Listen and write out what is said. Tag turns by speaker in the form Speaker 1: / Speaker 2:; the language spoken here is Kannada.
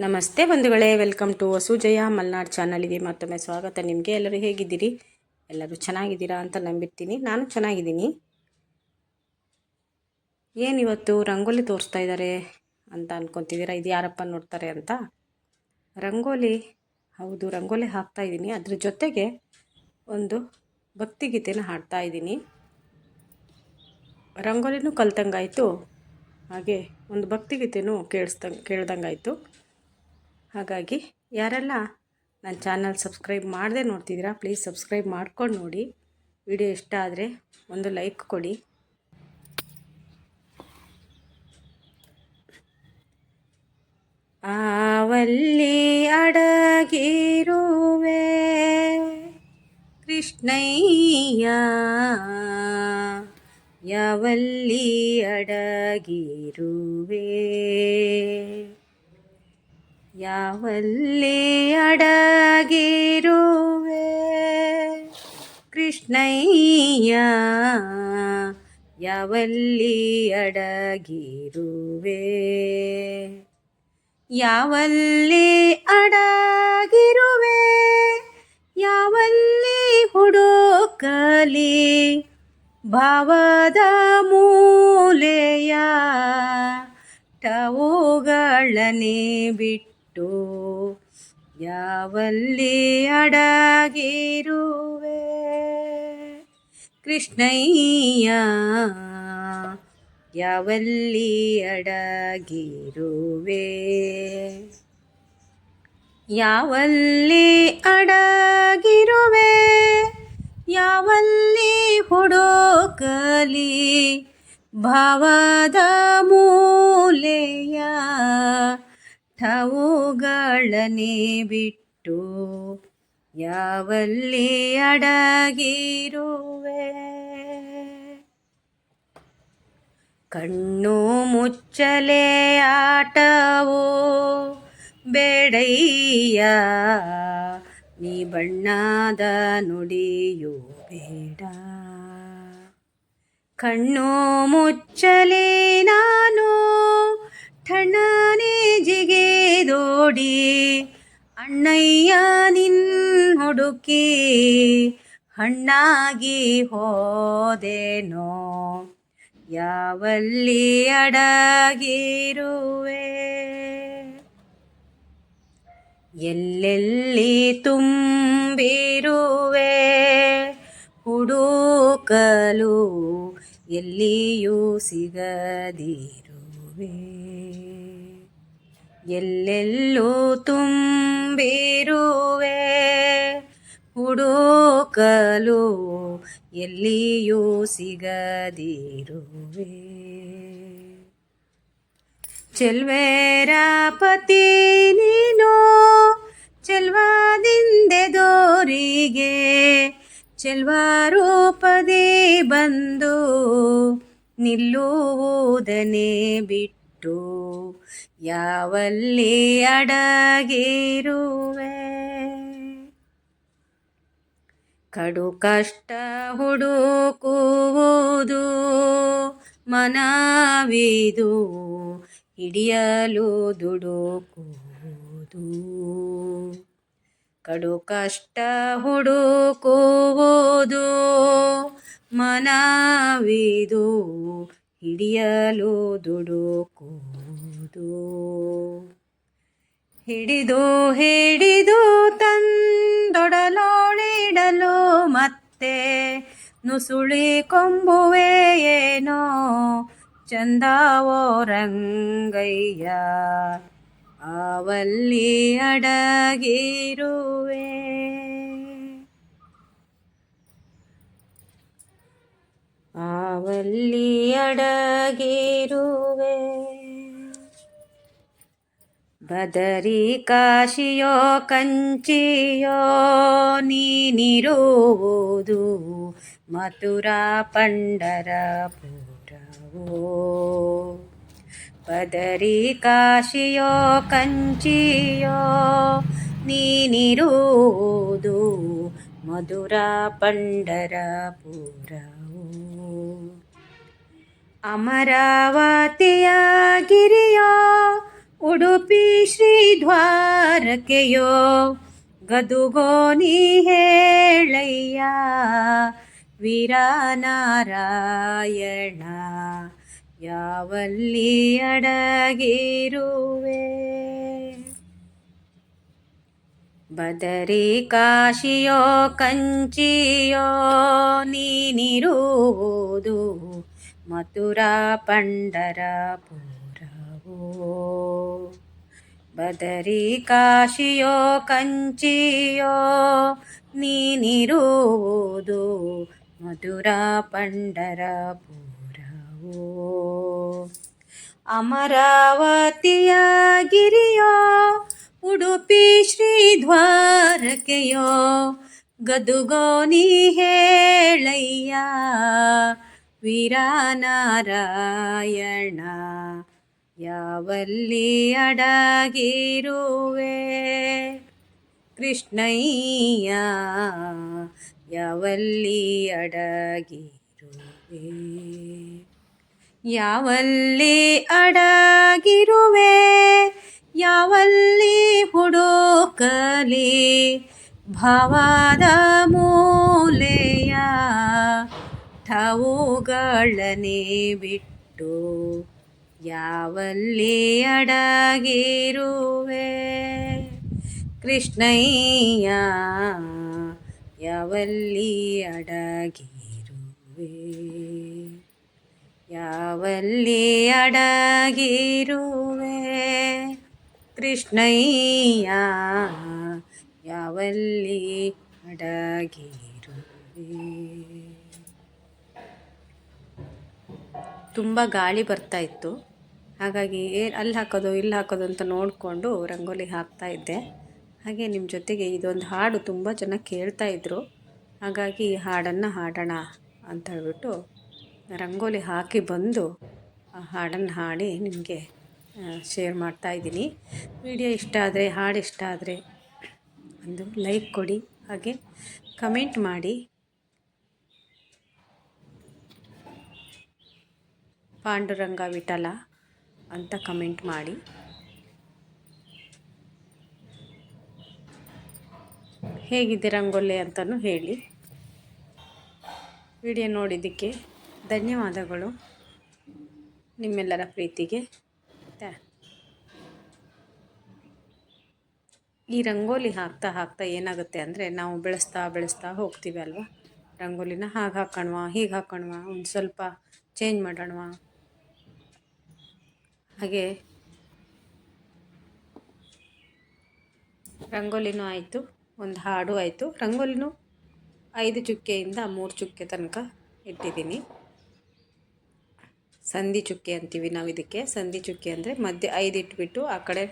Speaker 1: ನಮಸ್ತೆ ಬಂಧುಗಳೇ, ವೆಲ್ಕಮ್ ಟು ವಸುಜಯ ಮಲ್ನಾಡ್ ಚಾನಲ್ಗೆ ಮತ್ತೊಮ್ಮೆ ಸ್ವಾಗತ. ನಿಮಗೆ ಎಲ್ಲರೂ ಹೇಗಿದ್ದೀರಿ? ಎಲ್ಲರೂ ಚೆನ್ನಾಗಿದ್ದೀರಾ ಅಂತ ನಂಬಿರ್ತೀನಿ. ನಾನು ಚೆನ್ನಾಗಿದ್ದೀನಿ. ಏನಿವತ್ತು ರಂಗೋಲಿ ತೋರಿಸ್ತಾ ಇದ್ದಾರೆ ಅಂತ ಅನ್ಕೊತಿದ್ದೀರಾ? ಇದು ಯಾರಪ್ಪ ನೋಡ್ತಾರೆ ಅಂತ? ರಂಗೋಲಿ, ಹೌದು, ರಂಗೋಲಿ ಹಾಕ್ತಾ ಇದ್ದೀನಿ. ಅದ್ರ ಜೊತೆಗೆ ಒಂದು ಭಕ್ತಿಗೀತೆನ ಹಾಡ್ತಾ ಇದ್ದೀನಿ. ರಂಗೋಲಿನೂ ಕಲ್ತಂಗಾಯಿತು. ಹಾಗೆ ಒಂದು ಭಕ್ತಿಗೀತೆನೂ ಕೇಳಿಸ್ದಂಗೆ ಕೇಳ್ದಂಗಾಯಿತು. ಹಾಗಾಗಿ ಯಾರೆಲ್ಲ ನನ್ನ ಚಾನಲ್ ಸಬ್ಸ್ಕ್ರೈಬ್ ಮಾಡದೆ ನೋಡ್ತಿದ್ದೀರಾ ಪ್ಲೀಸ್ ಸಬ್ಸ್ಕ್ರೈಬ್ ಮಾಡ್ಕೊಂಡು ನೋಡಿ. ವಿಡಿಯೋ ಇಷ್ಟ ಆದರೆ ಒಂದು ಲೈಕ್ ಕೊಡಿ. ಆವಲ್ಲಿ ಅಡಗಿರುವೆ ಕೃಷ್ಣಯ್ಯ, ಯಾವಲ್ಲಿ ಅಡಗಿರುವೆ? ಯಾವಲ್ಲಿ ಅಡಗಿರುವೆ? ಕೃಷ್ಣಯ್ಯ ಯಾವಲ್ಲಿ ಅಡಗಿರುವೆ? ಯಾವಲ್ಲಿ ಅಡಗಿರುವೆ? ಯಾವಲ್ಲಿ ಹುಡುಕಲಿ? ಭಾವದ ಮೂಲೆಯ ಟವುಗಳನೆ ಬಿಟ್ಟು ಯಾವಲ್ಲಿ ಅಡಗಿರುವೆ? ಕೃಷ್ಣಯ್ಯ ಯಾವಲ್ಲಿ ಅಡಗಿರುವೆ? ಯಾವಲ್ಲಿ ಅಡಗಿರುವೆ? ಯಾವಲ್ಲಿ ಹುಡುಕಲಿ ಭಾವದ ಮೂಲೆಯ ಠವುಗಳನೆ ಬಿಟ್ಟು ಯಾವಲ್ಲಿ ಅಡಗಿರುವೆ? ಕಣ್ಣು ಮುಚ್ಚಲೆ ಆಟವೋ ಬೇಡಯ್ಯ, ನೀ ಬಣ್ಣದ ನುಡಿಯೋ ಬೇಡ. ಕಣ್ಣು ಮುಚ್ಚಲೆ ನಾನು ಠಣ್ಣನೆ ಜಿಗೆದೋಡಿ ಅಣ್ಣಯ್ಯ ನಿನ್ ಹುಡುಕಿ ಹಣ್ಣಾಗಿ ಹೋದೆನೋ? ಯಾವಲ್ಲಿ ಅಡಗಿರುವೆ? ಎಲ್ಲೆಲ್ಲಿ ತುಂಬಿರುವೆ? ಹುಡುಕಲು ಎಲ್ಲಿಯೂ ಸಿಗದಿರುವೆ ಎಲ್ಲೆಲ್ಲೂ ತುಂಬಿರುವೆ. ಹುಡುಕಲು ಎಲ್ಲಿಯೂ ಸಿಗದಿರುವೆ. ಚೆಲ್ವೇರಾಪತಿ ನೀನು ಚೆಲ್ವಾದಿಂದೆದೋರಿಗೆ ಚೆಲ್ವಾರೂಪದಿ ಬಂದು ನಿಲ್ಲುವುದನೆ ಬಿಟ್ಟು ಯಾವಲ್ಲಿ ಅಡಗಿರುವೆ? ಕಡು ಕಷ್ಟ ಹುಡುಕುವುದು ಮನವಿದು ಹಿಡಿಯಲು ದುಡುಕುವುದು. ಕಡು ಕಷ್ಟ ಹುಡುಕುವುದು ಮನವಿದು ಹಿಡಿಯಲು ದುಡುಕುವುದು. ಹಿಡಿದು ಹಿಡಿದು ತಂದೊಡಲೋಳಿಡಲು ಮತ್ತೆ ನುಸುಳಿ ಕೊಂಬುವೆ ಏನೋ ಚಂದಾವೋ ರಂಗಯ್ಯ ಅವಲ್ಲಿ ಅಡಗಿರುವೆ. ಆವಲ್ಲಿ ಅಡಗಿರುವೆ. ಬದರಿ ಕಾಶಿಯೋ ಕಂಚಿಯೋ ನೀನಿರುವುದು ಮಥುರಾ ಪಂಡರಪುರವೋ ಬದರಿ ಕಾಶಿಯೋ ಕಂಚಿಯೋ ನೀನಿರುವುದು ಮಧುರಾ ಪಂಡರಪುರವೋ ಅಮರಾವತಿಯ ಗಿರಿಯೋ ಉಡುಪಿ ಶ್ರೀ ದ್ವಾರಕೆಯೋ ಗದುಗೋ ನೀ ಹೇಳಯ್ಯ ವೀರನಾರಾಯಣ ಯಾವಲ್ಲಿ ಅಡಗಿರುವೆ? ಬದರಿ ಕಾಶಿಯೋ ಕಂಚಿಯೋ ನೀನಿರುವುದು ಮಥುರಾ ಪಂಡರಪುರವೋ ಬದರಿ ಕಾಶಿಯೋ ಕಂಚಿಯೋ ನೀನಿರುವುದು ಮಧುರಾ ಪಂಡರಪುರವೋ ಅಮರಾವತಿಯ ಗಿರಿಯೋ ಉಡುಪಿ ಶ್ರೀ ದ್ವಾರಕೆಯೋ ಗದುಗೋ ನೀ ಹೇಳಯ್ಯ ವೀರನಾರಾಯಣ ಯಾವಲ್ಲಿ ಅಡಗಿರುವೆ? ಕೃಷ್ಣಯ್ಯ ಯಾವಲ್ಲಿ ಅಡಗಿರುವೆ? ಯಾವಲ್ಲಿ ಅಡಗಿರುವೆ? ಯಾವಲ್ಲಿ ಹುಡುಕಲಿ? ಭಾವದ ಮೂಲೆಯ ಠವುಗಳನೆ ಬಿಟ್ಟು ಯಾವಲ್ಲಿ ಅಡಗಿರುವೆ? ಕೃಷ್ಣಯ್ಯ ಯಾವಲ್ಲಿ ಅಡಗಿರುವೆ? ಯಾವಲ್ಲಿ ಅಡಗಿರುವೆ? ಕೃಷ್ಣಯ್ಯ ಯಾವಲ್ಲಿ ಅಡಗಿರುವೆ? ತುಂಬ ಗಾಳಿ ಬರ್ತಾ ಇತ್ತು. ಹಾಗಾಗಿ ಅಲ್ಲಿ ಹಾಕೋದು, ಇಲ್ಲಿ ಹಾಕೋದು ಅಂತ ನೋಡಿಕೊಂಡು ರಂಗೋಲಿ ಹಾಕ್ತಾ ಇದ್ದೆ. ಹಾಗೆ ನಿಮ್ಮ ಜೊತೆಗೆ ಇದೊಂದು ಹಾಡು ತುಂಬ ಜನ ಕೇಳ್ತಾ ಇದ್ರು. ಹಾಗಾಗಿ ಈ ಹಾಡನ್ನು ಹಾಡೋಣ ಅಂತ ಹೇಳ್ಬಿಟ್ಟು ರಂಗೋಲಿ ಹಾಕಿ ಬಂದು ಆ ಹಾಡನ್ನು ಹಾಡಿ ನಿಮಗೆ ಶೇರ್ ಮಾಡ್ತಾ ಇದ್ದೀನಿ. ವಿಡಿಯೋ ಇಷ್ಟ ಆದರೆ, ಹಾಡು ಇಷ್ಟ ಆದರೆ ಒಂದು ಲೈಕ್ ಕೊಡಿ, ಹಾಗೆ ಕಮೆಂಟ್ ಮಾಡಿ. ಪಾಂಡುರಂಗ ವಿಠಲ ಅಂತ ಕಮೆಂಟ್ ಮಾಡಿ. ಹೇಗಿದೆ ರಂಗೋಲಿ ಅಂತಲೂ ಹೇಳಿ. ವಿಡಿಯೋ ನೋಡಿದ್ದಕ್ಕೆ ಧನ್ಯವಾದಗಳು ನಿಮ್ಮೆಲ್ಲರ ಪ್ರೀತಿಗೆ. ಈ ರಂಗೋಲಿ ಹಾಕ್ತಾ ಹಾಕ್ತಾ ಏನಾಗುತ್ತೆ ಅಂದರೆ ನಾವು ಬೆಳೆಸ್ತಾ ಬೆಳೆಸ್ತಾ ಹೋಗ್ತೀವಿ ಅಲ್ವಾ? ರಂಗೋಲಿನ ಹಾಗೆ ಹಾಕೋಣವಾ, ಹೀಗೆ ಹಾಕೋಣವಾ, ಒಂದು ಸ್ವಲ್ಪ ಚೇಂಜ್ ಮಾಡೋಣವಾ? ಹಾಗೆ ರಂಗೋಲಿನೂ ಆಯಿತು, ಒಂದು ಹಾಡು ಆಯಿತು. ರಂಗೋಲಿನೂ ಐದು ಚುಕ್ಕೆಯಿಂದ ಮೂರು ಚುಕ್ಕೆ ತನಕ ಇಟ್ಟಿದ್ದೀನಿ. ಸಂಧಿ ಚುಕ್ಕೆ ಅಂತೀವಿ ನಾವು ಇದಕ್ಕೆ. ಸಂಧಿ ಚುಕ್ಕೆ ಅಂದರೆ ಮಧ್ಯೆ ಐದು ಇಟ್ಬಿಟ್ಟು ಆ ಕಡೆ